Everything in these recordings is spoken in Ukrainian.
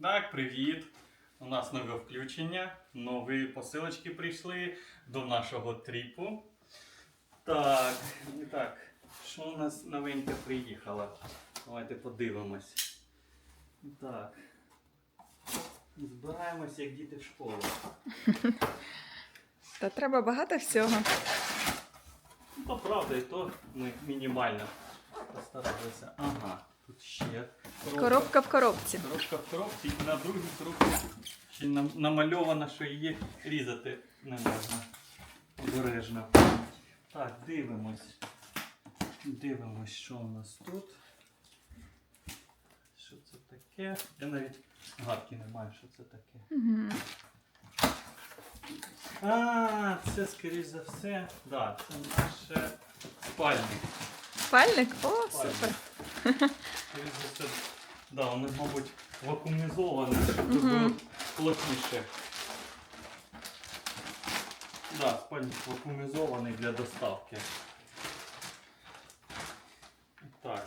Так, привіт! У нас нове включення, нові посилочки прийшли до нашого тріпу. Так, і так, що у нас новеньке приїхало? Давайте подивимось. Так. Збираємось як діти в школу. Та треба багато всього. Ну, то правда, і то ми мінімально постаралися. Ага, тут ще Коробка в коробці. Коробка в коробці і на другій коробці ще намальовано, що її різати не можна. Обережно. Так, дивимось. Дивимось, що у нас тут. Що це таке? Я навіть гадки не маю, що це таке. Мгм. А, це скоріш за все. Да, це наше спальник. Спальник? О, Спальник. супер. Да, вони, мабуть, вакуумізовані, щоб тут було плотніше. Да, спальник вакуумізований для доставки. Так.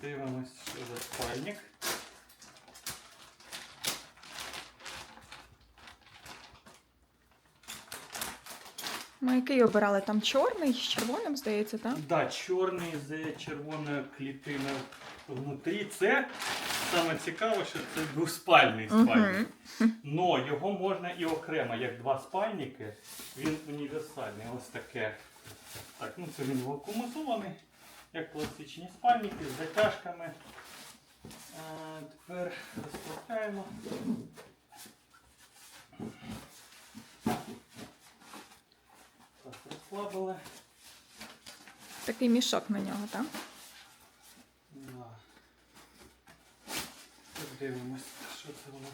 Дивимось, що за спальник. Ми який обирали? Там чорний з червоним, здається, так? Да, чорний з червоною клітиною внутрі. Це саме цікаво, що це двоспальний спальник. Но його можна і окремо, як два спальники. Він універсальний. Ось таке. Так, ну це він вакуумізований, як класичні спальники з затяжками. А, тепер розкладаємо. Розслабили. Такий мішок на нього, так? Да. Так, Дивимось, що це у нас.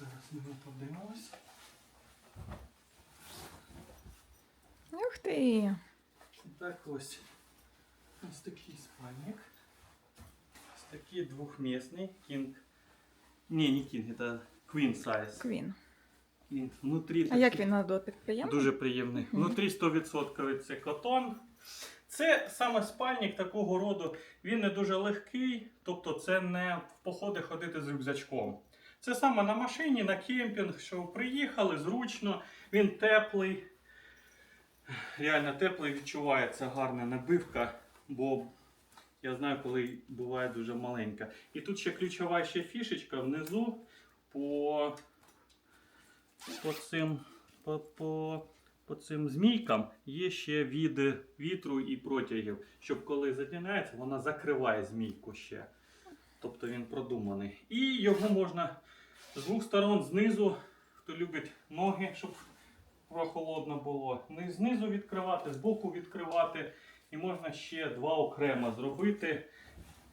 Зараз ми подивимось. Ух ти! Так ось. Ось такий спальник. Ось такий двохмісний кінг. Не, не кінг, це queen size. Квін. Кінг. Внутрі А як він на дотик? Дуже приємний. Внутрі 100% це котон. Це саме спальник такого роду. Він не дуже легкий, тобто це не в походи ходити з рюкзачком. Це саме на машині, на кемпінг, що приїхали, зручно, він теплий. Реально теплий, відчувається гарна набивка, бо я знаю, коли буває дуже маленька. І тут ще ключова ще фішечка внизу по, по цим по, по, по цим змійкам є ще від вітру і протягів, щоб коли затягнається, вона закриває змійку ще. Тобто він продуманий. І його можна з двох сторон знизу, хто любить ноги, щоб прохолодно було. ни- Знизу відкривати, збоку відкривати. І можна ще два окремо зробити.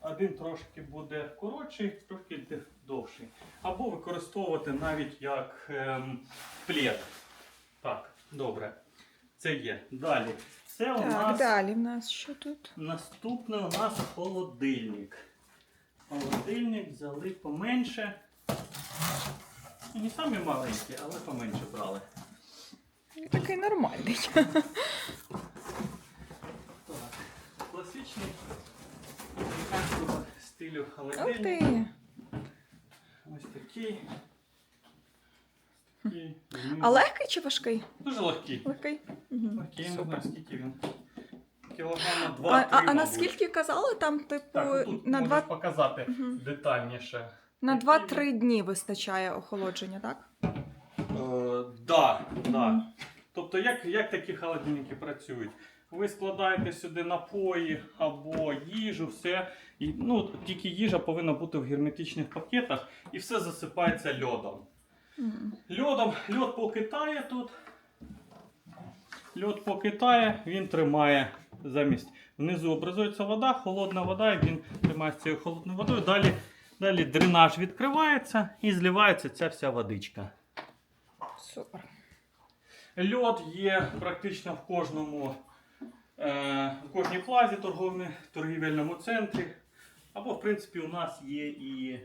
Один трошки буде коротший, трошки довший. Або використовувати навіть як ем, плед. Так, добре. Це є. Далі. Це у Так, нас далі в нас що тут? наступне у нас холодильник. Холодильник взяли поменше. Не самі маленькі, але поменше брали. Такий нормальний. Так. Класичний американського стилю холодильник. Ось такий. Такий. А легкий чи важкий? Дуже легкий. Легкий. Мгм. Легкий, я не знаю, скільки він. Кілограма А, 2 а, а наскільки казали, там, типу, Так, тут на можеш показати Мгм. детальніше. на 2-3 дні вистачає охолодження, так? Е, да, да. Тобто, як, як такі холодильники працюють? Ви складаєте сюди напої або їжу, все. І, ну, тільки їжа повинна бути в герметичних пакетах і все засипається льодом. Мгм. Льодом, льод поки тає тут. Льод поки тає, він тримає замість. Внизу образується вода, холодна вода, і він тримає з цією холодною водою. Далі, далі дренаж відкривається і зливається ця вся водичка. Супер. Льод є практично в кожному в кожній плазі торговлі, торгівельному центрі. Або, в принципі, у нас є і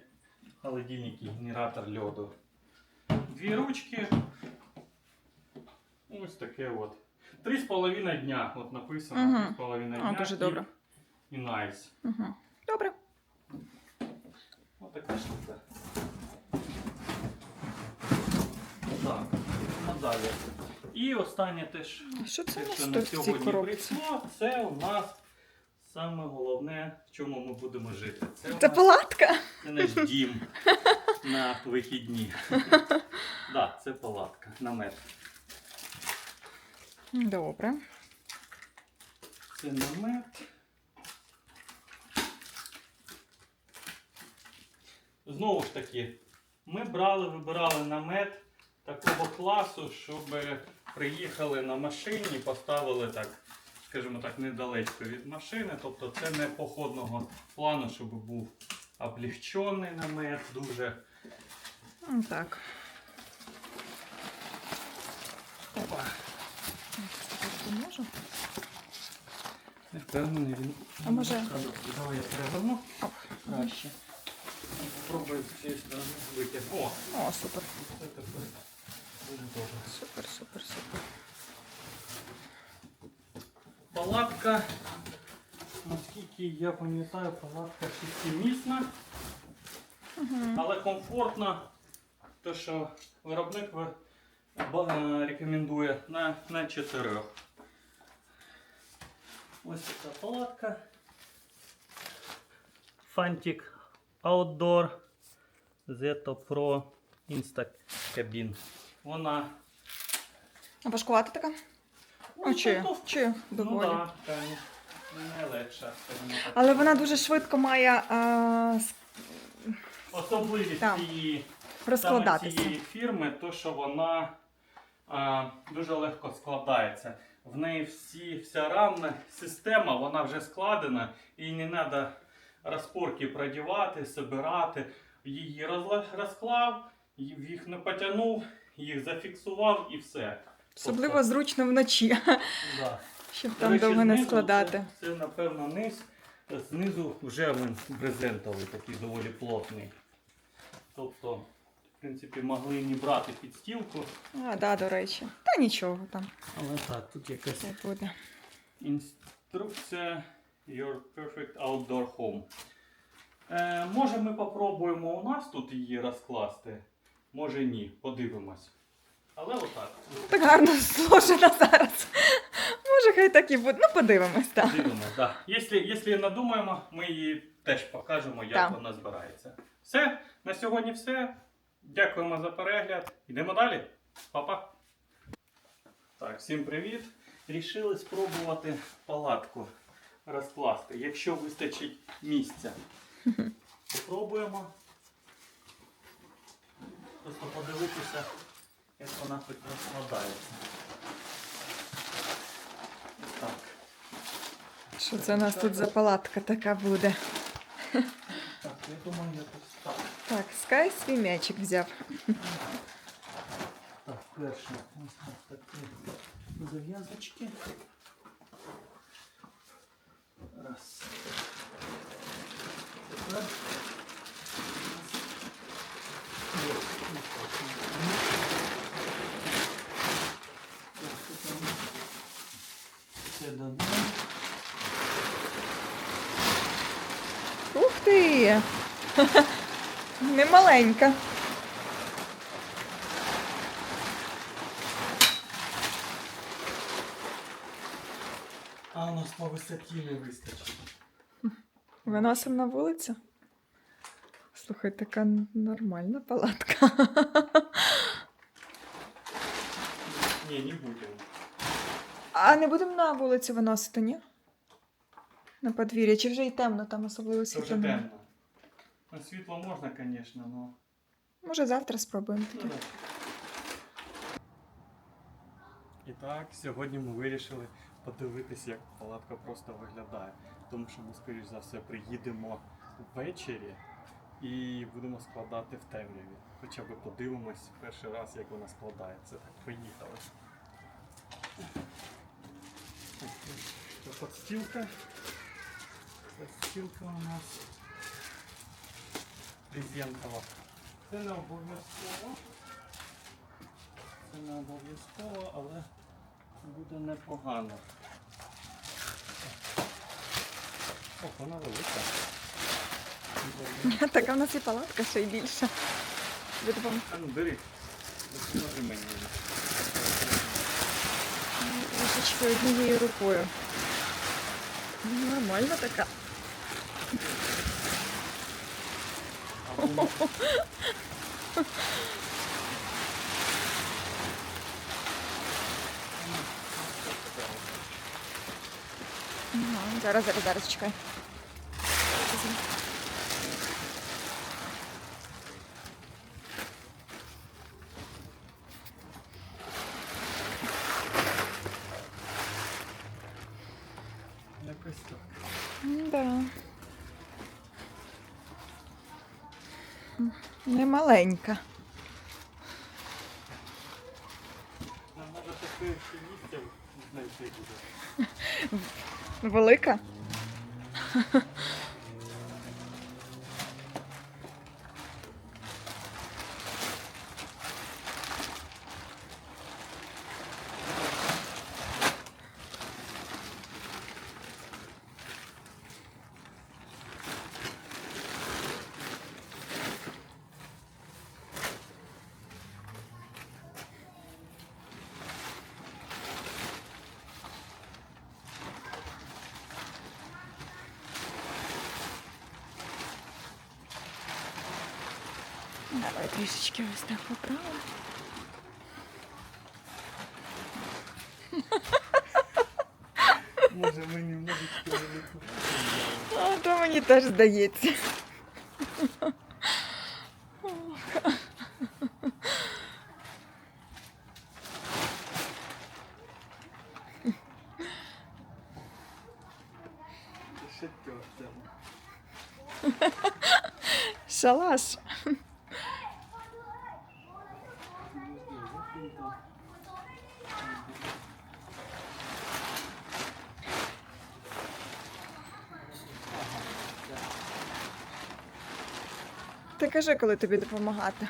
холодильник, і генератор льоду. Дві ручки. Ось таке от. Три з половиною дня. От написано Мгм. три з половиною А, дня. дуже добре. І найс. Угу. Добре. така штука. Так, а далі. І останнє теж, Що це те, що на сьогодні прийшло, це у нас саме головне, в чому ми будемо жити. Це, Це нас- палатка? це наш дім на вихідні. Так, це палатка, намет. Добре. Це намет. Знову ж таки, ми брали, вибирали намет такого класу, щоб приїхали на машині, поставили так, скажімо так, недалечко від машини. Тобто це не походного плану, щоб був облегчений намет, дуже. М, Так. Опа. Можу? Не впевнений він. А може- Давай я переверну. Краще. Спробую з цієї сторони витягти. О, О, супер. Дуже добре. Супер, супер, супер. Палатка, наскільки я пам'ятаю, палатка шестимісна, Угу. але комфортна. То, що виробник рекомендує на, на чотирьох. Ось така палатка. Fantic Outdoor Zeto Pro Insta Cabin. Вона А важкувата така? О, чи, ну, чи Ну доволі. так, конечно. Не легша. Але вона дуже швидко має а, с- Особливість Там. цієї, саме розкладатися. цієї фірми, то що вона а, дуже легко складається. В неї всі, вся рамна система, вона вже складена, і не треба розпорки продівати, збирати. Її розла- розклав, їх не потягнув, їх зафіксував і все. Особливо зручно вночі, Да. щоб там речі, довго не знизу складати. Це, це напевно низ. Знизу вже він брезентовий, такий доволі плотний. Тобто, в принципі, могли не брати підстілку. А, да, до речі. Та нічого там Але так, тут якась це буде. інструкція Your Perfect Outdoor Home. Е, може ми попробуємо у нас тут її розкласти, може ні, подивимось. Але отак. Так гарно зложена зараз. Може, хай так і буде. Ну, подивимось, так. Подивимось, так. Якщо, якщо надумаємо, ми її теж покажемо, як Так. вона збирається. Все, на сьогодні все. Дякуємо за перегляд. Йдемо далі. Па-па. Так, всім привіт. Рішили спробувати палатку розкласти, якщо вистачить місця. Спробуємо. Просто подивитися, як вона хоч розкладається. Ось Так. Що це у нас тут за палатка така буде? Так, я думаю, якось так. Так, Скай свій м'ячик взяв. Так, перше, ось так такі зав'язочки. Раз. Тепер. Ти! Немаленька. А у нас по висоті не вистачить. Виносимо на вулицю. Слухай, така нормальна палатка. Ні, не будемо. А не будемо на вулицю виносити, ні? На подвір'я. Чи вже й темно, там особливо Це вже світло. немає? темно. На світло можна, звісно, але. Може завтра спробуємо. Ну, да. І так, сьогодні ми вирішили подивитися, як палатка просто виглядає. Тому що ми, скоріш за все, приїдемо ввечері і будемо складати в темряві. Хоча б подивимось перший раз, як вона складається. Так, поїхали. Так, Це Подстілка у нас брезентова. Це не обов'язково. Це не обов'язково, але буде непогано. О, вона велика. Така в нас і палатка ще й більша. А ну бери. Допоможи мені. Трішечки однією рукою. Ну, Нормально така. Зараз, зараз, зараз чекай. якось так. Да. Не маленька. Нам треба таке ще місце знайти буде. Велика? трішечки ось так поправимо. Може мені може велику. А то мені теж здається. Ще тьося. Шалаш. Ти кажи, коли тобі допомагати.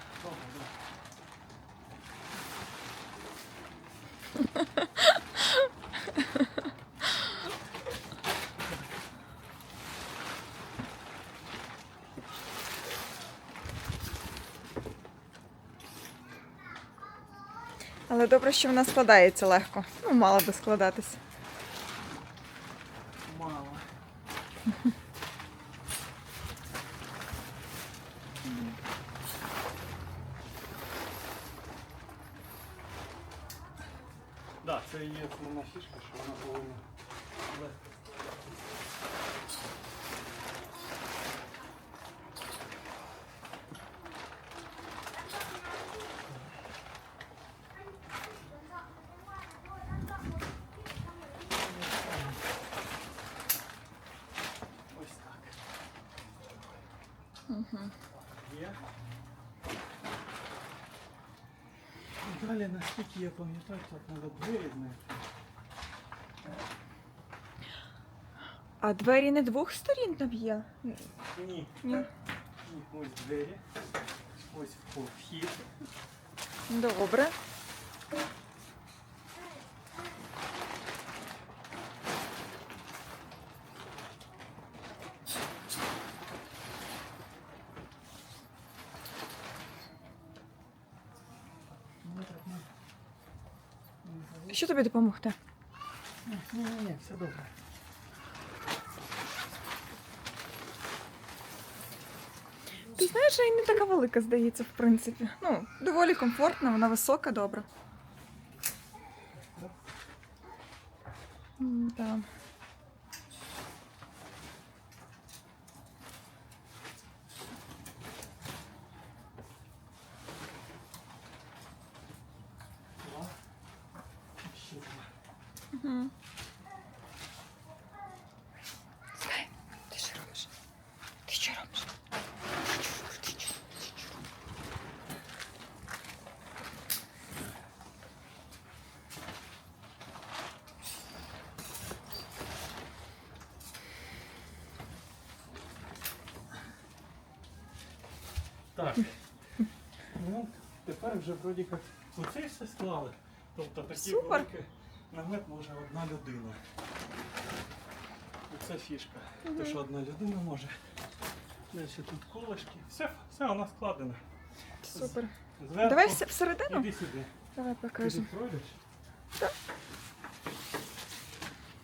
Але добре, що вона складається легко. Ну, мала би складатися. Так, це є основна фішка, що вона повинна. легко. Ось так. Є. І Далі, наскільки я пам'ятаю, тут треба двері знайти. А двері не двох сторін там є? Ні. Ні. Ні, ось двері. Ось вхід. Добре. Що тобі допомогти? Ні, ні, ні, все добре. Ти знаєш, і не така велика, здається, в принципі. Ну, доволі комфортна, вона висока, добра. Да. Два. Ще два. Мгм. Ти що робиш? Ти що робиш? Так. Ну, тепер вже вроді як оце все склали. Тобто такий Супер. великий намет може одна людина. Оце фішка. Те, що одна людина може Далі тут колишки. Все, все у нас складено. Супер. Зверху. Давай все всередину. Іди сюди. Давай Ти покажемо. тут пройдеш?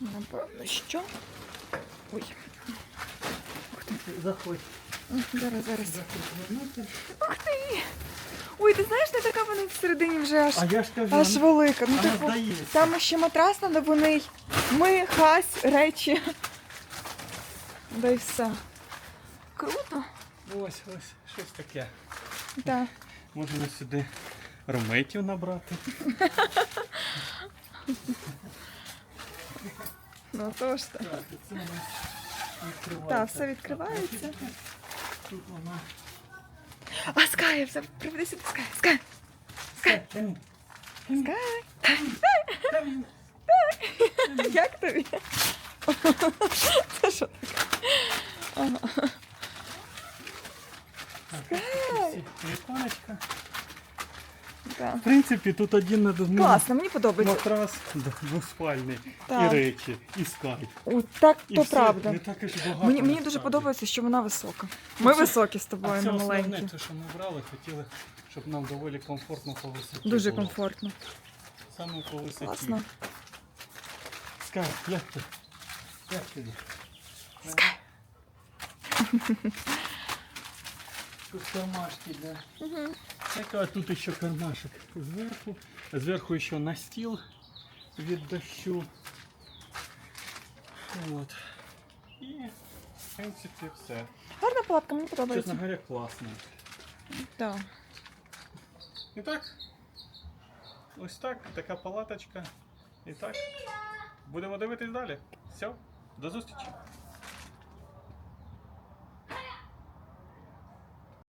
Напевно, що? Ой. Заходь. Зараз, зараз. Заходь. Ух ти! Ой, ти знаєш, не така вона всередині вже аж, А я ж кажу, аж велика. Ну, вона типу, здається. там ще матрас надобаний. Ми, хась, речі. Да й все. Круто. Ось, ось, щось таке. Так. Можемо сюди руметів набрати. Ну то ж так. Так, це у нас відкривається. Так, все відкривається. Тут вона. А Скай, приведи сюди Скай. Скай. Скай. Скай. Як тобі? Це що таке? Скай. Так. В принципі, тут один на одному Класно, мені подобається. матрас двоспальний, Так. і речі, і скайп. О, так І то все, правда. Не так і ж багато. Мені, мені дуже насправді. подобається, що вона висока. Ми це- високі з А тобою, це не основне, маленькі. те, що ми брали, хотіли, щоб нам доволі комфортно по висоті Дуже було. комфортно. Саме по висоті. Класно. Скай, як ти? Як тобі? Скай. Тут кармашки для. Угу. А тут ще кармашек зверху. Зверху ще настил від дощу. От. І, в принципі, все. Гарна палатка, мені подобається. говоря, класно. Так. І так. Ось так, така палаточка. І так. Будемо дивитись далі. Все, до зустрічі.